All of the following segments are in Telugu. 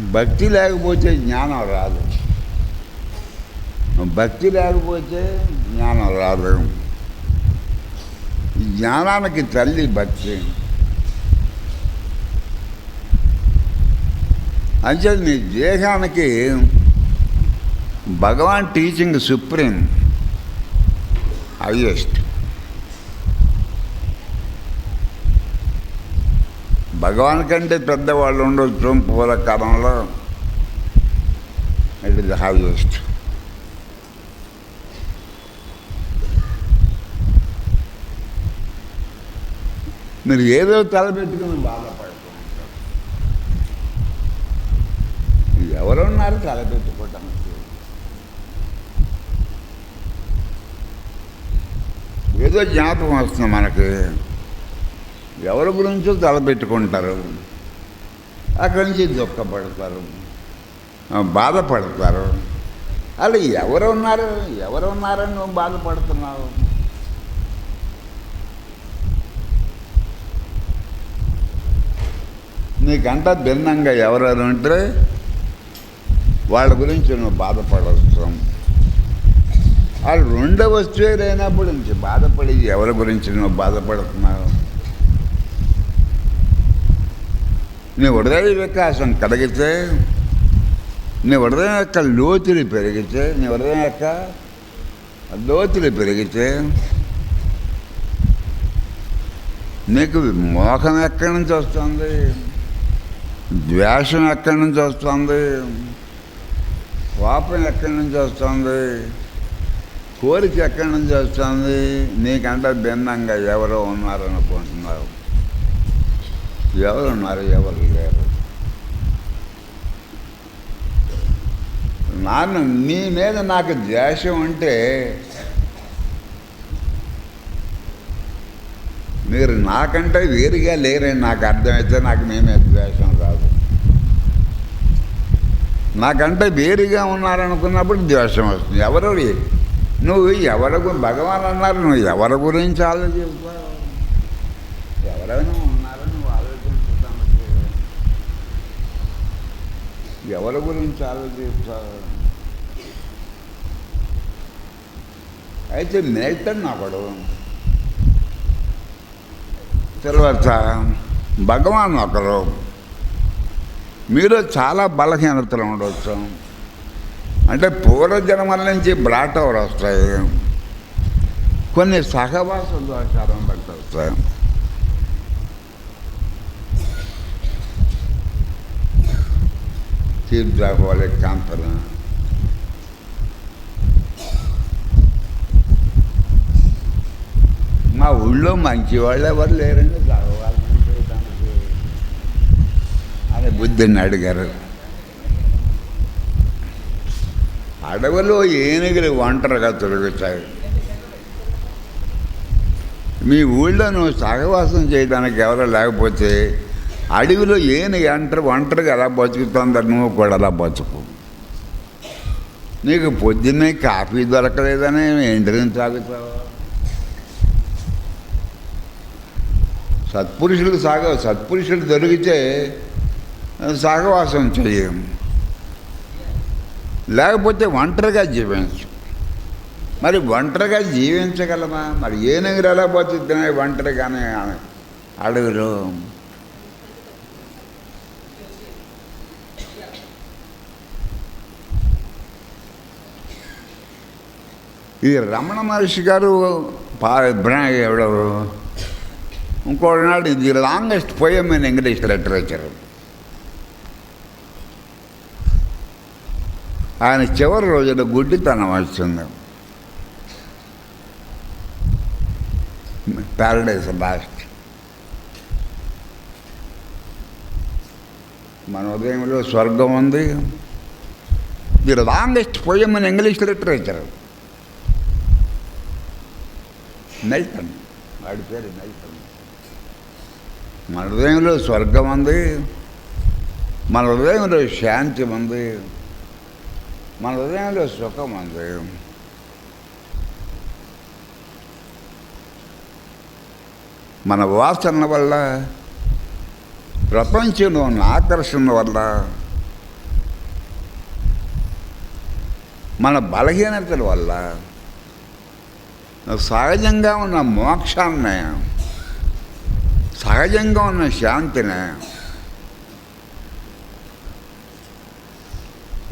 భక్తి లేకపోతే జ్ఞానం రాదు. భక్తి లేకపోతే జ్ఞానం రాదు. ఈ జ్ఞానానికి తల్లి భక్తి. అంటే నీ దేహానికి Bhagavan teaching supreme highest. Bhagavan కంటే పెద్దవాళ్ళు ఉండొచ్చు పూర్వకాలంలో ఇట్ ఇస్ హైయెస్ట్ మీరు ఏదో తలపెట్టుకుని బాధపడుతూ ఉంటారు. ఎవరున్నారు తలపెట్టుకోవటానికి ఏదో జ్ఞాపకం వస్తుంది మనకి. ఎవరి గురించో తలపెట్టుకుంటారు. అక్కడి నుంచి దుఃఖపడతారు. బాధపడతారు. అలా ఎవరు ఉన్నారు? ఎవరు ఉన్నారని నువ్వు బాధపడుతున్నావు? నీకంట భిన్నంగా ఎవరెవరు ఉంటే వాళ్ళ గురించి నువ్వు బాధపడవచ్చు వాళ్ళు రెండో వస్తువు లేనప్పుడు నుంచి బాధపడి ఎవరి గురించి నువ్వు బాధపడుతున్నావు? నీ హృదయ వికాసం కలిగితే నీ హృదయం యొక్క లోతులు పెరిగితే నీ హృదయం యొక్క లోతులు పెరిగితే నీకు మోహం ఎక్కడి నుంచి వస్తుంది? ద్వేషం ఎక్కడి నుంచి వస్తుంది? కోపం ఎక్కడి నుంచి వస్తుంది? కోరిక ఎక్కడి నుంచి వస్తుంది? నీకంటే భిన్నంగా ఎవరో ఉన్నారనుకుంటున్నావు ఎవరు ఉన్నారు? ఎవరు లేరు? నాన్న నీ మీద నాకు ద్వేషం ఉంటే మీరు నాకంటే వేరుగా లేరని నాకు అర్థమైతే నాకు మీ మీద ద్వేషం రాదు. నాకంటే వేరుగా ఉన్నారనుకున్నప్పుడు ద్వేషం వస్తుంది. ఎవరు? నువ్వు ఎవరి? భగవాన్ అన్నారు నువ్వు ఎవరి గురించి ఆలోచిస్తావు? ఎవరైనా ఉన్నారని నువ్వు ఆలోచించడానికి ఎవరి గురించి ఆలోచిస్తారు? అయితే మిల్టన్ ఒకడు తర్వాత భగవాన్ ఒకరు. మీరు చాలా బలహీనతలు ఉండవచ్చు అంటే పూర్వజన్మల నుంచి బ్లాట్ ఓవర్ వస్తాయి. కొన్ని సహవాస దోషాలను బట్టి వస్తాయి తీర్థాహోళిక్ కంపెనీ మా ఊళ్ళో మంచి వాళ్ళు ఎవరు లేరండి? చదవాలని చేయడానికి అని బుద్ధిని అడిగారు. అడవిలో ఏనుగులు ఒంటరిగా తొలగుతాయి. మీ ఊళ్ళో నువ్వు సహవాసం చేయడానికి ఎవరో లేకపోతే అడవిలో ఏను ఎంటర్ ఒంటరిగా ఎలా బతుకుతుందో నువ్వు కూడా అలా బతుకు. నీకు పొద్దున్నే కాఫీ దొరకలేదని ఎండ్రిని తాగుతావు సత్పురుషులకు సాగ సత్పురుషులు దొరికితే సాగవాసం చేయము లేకపోతే ఒంటరిగా జీవించు. మరి ఒంటరిగా జీవించగలమా? మరి ఏ నగరు ఎలా బతుకుతున్నాయి ఒంటరిగానే అడవిలో? ఇది రమణ మహర్షి గారు పా బ్రా ఇంకోటి నాడు ఇది longest poem in English literature ఆయన చివరి రోజున గుడ్డితనం వచ్చింది. ప్యారడైజ్ లాస్ట్ మన ఉదయంలో స్వర్గం ఉంది. The longest poem in English literature నెల్టన్. వాడి పేరు నెల్టన్. మన హృదయంలో స్వర్గం ఉంది. మన హృదయంలో శాంతి ఉంది. మన హృదయంలో సుఖం ఉంది. మన వాసన వల్ల ప్రపంచంలోని ఆకర్షణ వల్ల మన బలహీనతల వల్ల సహజంగా ఉన్న మోక్షాన్ని సహజంగా ఉన్న శాంతిని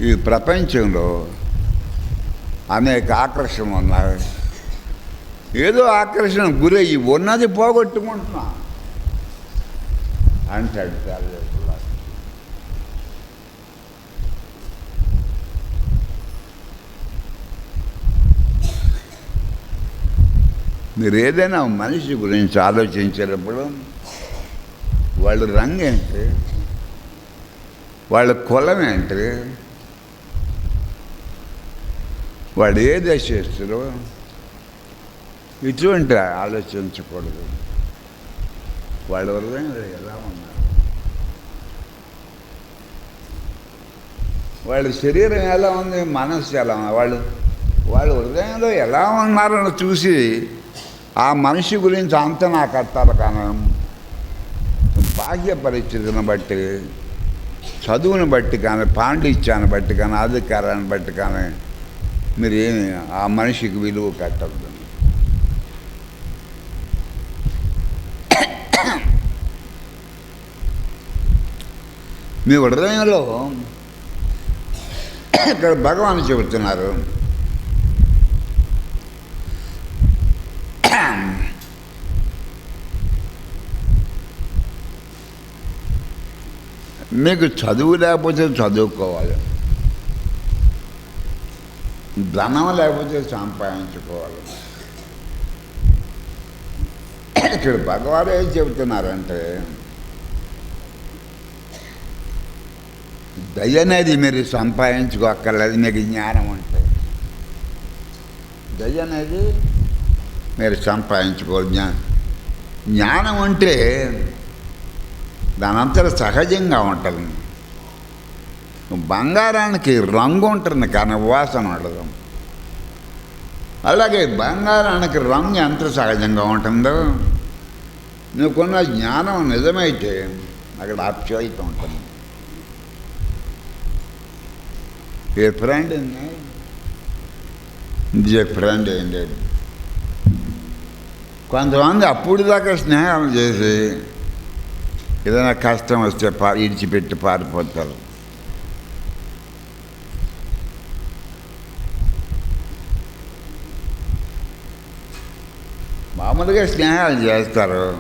ఈ ప్రపంచంలో అనేక ఆకర్షణలు ఉన్నాయి. ఏదో ఆకర్షణ గురయ్యి ఉన్నది పోగొట్టుకుంటున్నా. అంటాడు చాలేపుల్లా మీరు ఏదైనా మనిషి గురించి ఆలోచించేటప్పుడు వాళ్ళ రంగు ఏంటి? వాళ్ళ కులం ఏంటి? వాడు ఏ దేశస్తులు ఇటువంటి ఆలోచించకూడదు. వాళ్ళ హృదయంలో ఎలా ఉన్నారు వాళ్ళ శరీరం ఎలా ఉంది? మనస్సు ఎలా ఉంది? వాళ్ళు వాళ్ళ హృదయంలో ఎలా ఉన్నారని చూసి ఆ మనిషి గురించి అంచనా కట్టాలి కానీ బాహ్య పరిస్థితిని బట్టి చదువుని బట్టి కానీ పాండిత్యాన్ని బట్టి కానీ అధికారాన్ని బట్టి కానీ మీరు ఏమి ఆ మనిషికి విలువ కట్టద్దు. మీ హృదయంలో ఇక్కడ భగవాన్ చెబుతున్నారు. మీకు చదువు లేకపోతే చదువుకోవాలి. ధనం లేకపోతే సంపాదించుకోవాలి. ఇక్కడ భగవాన్ ఏం చెబుతున్నారంటే దయ అనేది మీరు సంపాదించుకోక్కర్లేదు మీకు జ్ఞానం ఉంటే. దయ అనేది మీరు సంపాదించుకో జ్ఞానం జ్ఞానం ఉంటే దానంతట సహజంగా ఉంటుంది. బంగారానికి రంగు ఉంటుంది కానీ వాసన ఉండదు. అలాగే బంగారానికి రంగు ఎంత సహజంగా ఉంటుందో? నీకున్న జ్ఞానం నిజమైతే అక్కడ అప్చయిత ఉంటుంది. ఏ ఫ్రెండ్ ఇది ఫ్రెండ్ ఏంటి కొంతమంది అప్పుడు దాకా స్నేహం చేసి ఏదైనా కష్టం వస్తే పా ఇడిచిపెట్టి పారిపోతారు. మామూలుగా స్నేహాలు చేస్తారు.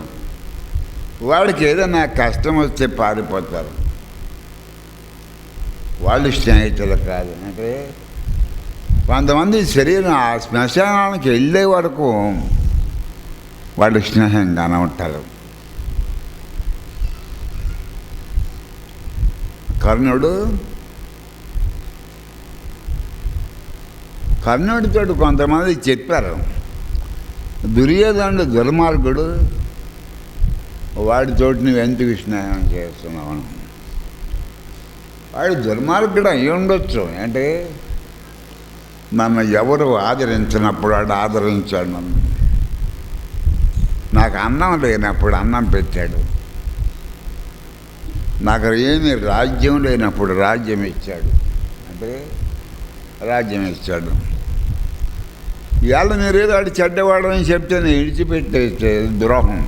వాడికి ఏదైనా కష్టం వస్తే పారిపోతారు. వాళ్ళు స్నేహితులు కాదు అంటే కొంతమంది శరీరం ఆ శ్మశానానికి వెళ్ళే వరకు వాళ్ళు స్నేహంగానే ఉంటారు. కర్ణుడు? కర్ణుడితో కొంతమంది చెప్పారు. దుర్యోధనుడు దుర్మార్గుడు. వాడితోటి నువ్వు ఎందుకు స్నేహం చేస్తున్నావు? వాడు దుర్మార్గుడు అయి ఉండొచ్చు. అంటే నన్ను ఎవరు ఆదరించినప్పుడు వాడు ఆదరించాడు నన్ను. నాకు అన్నం లేనప్పుడు అన్నం పెట్టాడు. నాకు ఏమి రాజ్యం లేనప్పుడు రాజ్యం ఇచ్చాడు. అంటే రాజ్యం ఇచ్చాడు. ఇవాళ మీరు ఏదో వాడు చెడ్డవాడని చెప్తే నేను విడిచిపెట్టేస్తే ద్రోహం.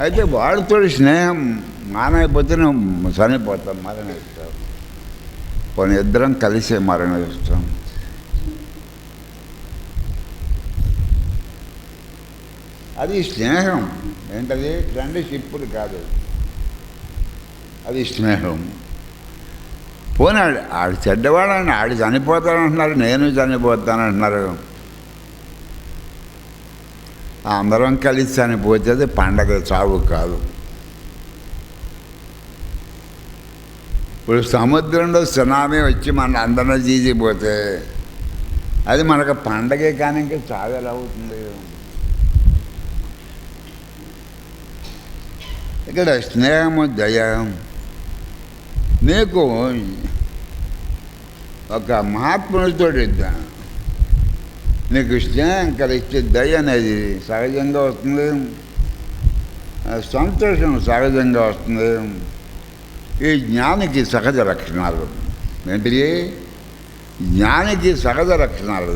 అయితే వాడితో స్నేహం మానైపోతే చనిపోతాం మరణిస్తాం. పోనీ ఇద్దరం కలిసే మరణిస్తాం. అది స్నేహం. ఏంటది? ఫ్రెండ్షిప్పులు కాదు. అది స్నేహం. పోనాడు ఆడు చెడ్డవాడని ఆడు చనిపోతానంటున్నారు నేను చనిపోతానంటున్నారు. అందరం కలిసి చనిపోతే అది పండగ చావు కాదు. ఇప్పుడు సముద్రంలో సునామీ వచ్చి మన అందరం తీసిపోతే అది మనకు పండగే కానీ ఇంకా చావు ఎలా అవుతుంది? ఇక్కడ స్నేహము దయ నీకు ఒక మహాత్ముడితో ఇద్దాను నీకు స్నేహం కలిస్తే దయ అనేది సహజంగా వస్తుంది సంతోషం సహజంగా వస్తుంది ఈ జ్ఞానికి సహజ లక్షణాలు ఏంటి జ్ఞానికి సహజ లక్షణాలు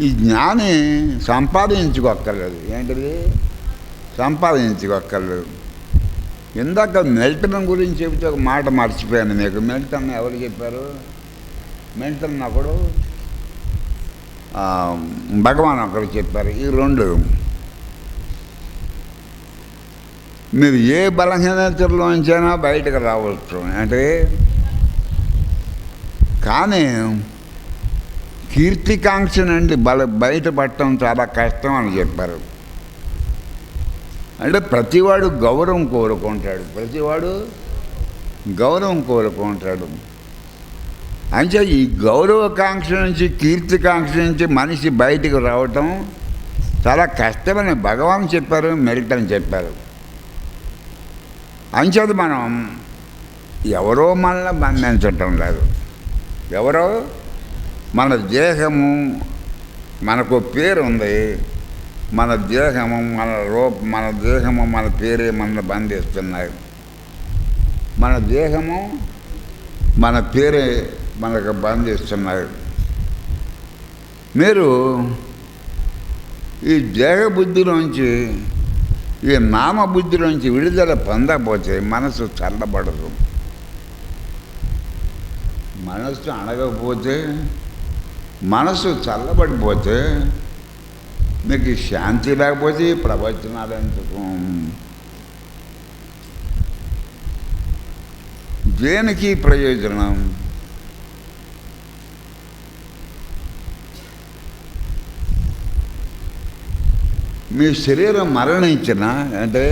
ఈ జ్ఞాని సంపాదించుకోక్కర్లేదు ఏంటిది సంపాదించుకోక్కర్లేదు ఇందాక మెల్టన్ గురించి చెబితే ఒక మాట మర్చిపోయాను మీకు. మెల్టన్ ఎవరు చెప్పారు? మెల్టన్ ఒకడు భగవాన్ ఒకరు చెప్పారు ఈ రెండు. మీరు ఏ బలహీనతల్లోంచైనా బయటకు రావచ్చు. అంటే కానీ కీర్తికాంక్షనండి బల బయటపడటం చాలా కష్టం అని చెప్పారు. అంటే ప్రతివాడు గౌరవం కోరుకుంటాడు. ప్రతివాడు గౌరవం కోరుకుంటాడు. అంటే ఈ గౌరవకాంక్ష నుంచి కీర్తికాంక్ష నుంచి మనిషి బయటికి రావటం చాలా కష్టమని భగవాన్ చెప్పారు మెరిటని చెప్పారు. అంచేది మనం ఎవరో మనల్ని బంధించటం లేదు. ఎవరో మన దేహము మనకు పేరు ఉంది మన దేహము మన రూప మన దేహము మన పేరే మనల్ని బంధిస్తున్నాయి మన దేహము మన పేరే మనకు బంధిస్తున్నాయి మీరు ఈ దేహ బుద్ధిలోంచి ఈ నామ బుద్ధిలోంచి విడుదల పొందకపోతే మనసు చల్లబడదు. మనసు అడగకపోతే మనసు చల్లబడిపోతే మీకు శాంతి లేకపోతే ఈ ప్రవచనాలు ఎందుకు? దేనికి ప్రయోజనం? మీ శరీరం మరణించిన అంటే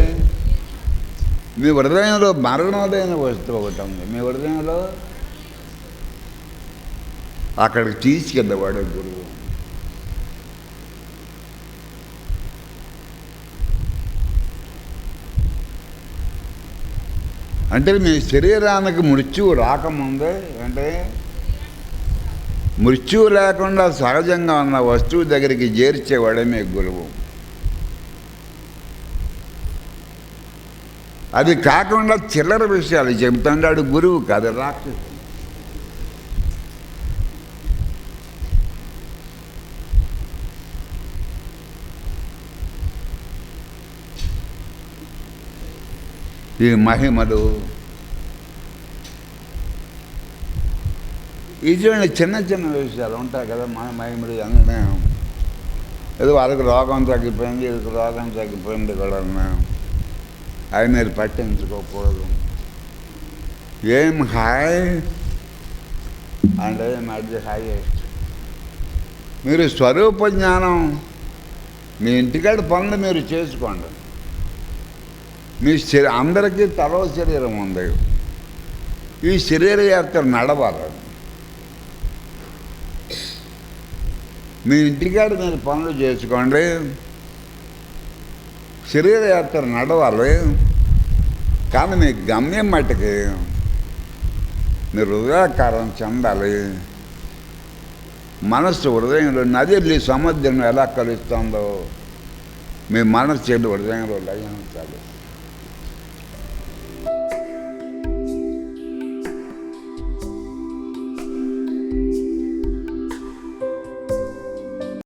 మీ హృదయంలో మరణోదయం వస్తువు ఒకటి ఉంది. మీ హృదయంలో అక్కడికి తీసుకెళ్ళేవాడు గురువు. అంటే మీ శరీరానికి మృత్యువు రాకముందే అంటే మృత్యువు లేకుండా సహజంగా ఉన్న వస్తువు దగ్గరికి చేర్చేవాడే మీ గురువు. అది కాకుండా చిల్లర విషయాలు చెబుతాడు గురువు కాదు రాక్షసు ఈ మహిమలు. ఇటువంటి చిన్న చిన్న విషయాలు ఉంటాయి కదా మన మహిమలు అన్నీ ఏదో వాళ్ళకి రోగం తగ్గిపోయింది వీళ్ళకి రోగం తగ్గిపోయింది కూడా అవి మీరు పట్టించుకోకూడదు. Am high and am at the highest మీరు స్వరూప జ్ఞానం మీ ఇంటికాడ పనులు మీరు చేసుకోండి. మీ శరీ అందరికీ తలో శరీరం ఉంది. ఈ శరీర యాత్ర నడవాలి. మీ ఇంటికాడ మీరు పనులు చేసుకోండి. శరీర యాత్ర నడవాలి. కానీ మీ గమ్యం మట్టుకి మీరు హృదయాకారం చెందాలి. మనస్సు హృదయంలో నది సముద్రం ఎలా కలుస్తుందో మీ మనస్సు వెళ్ళి హృదయంలో లయించాలి.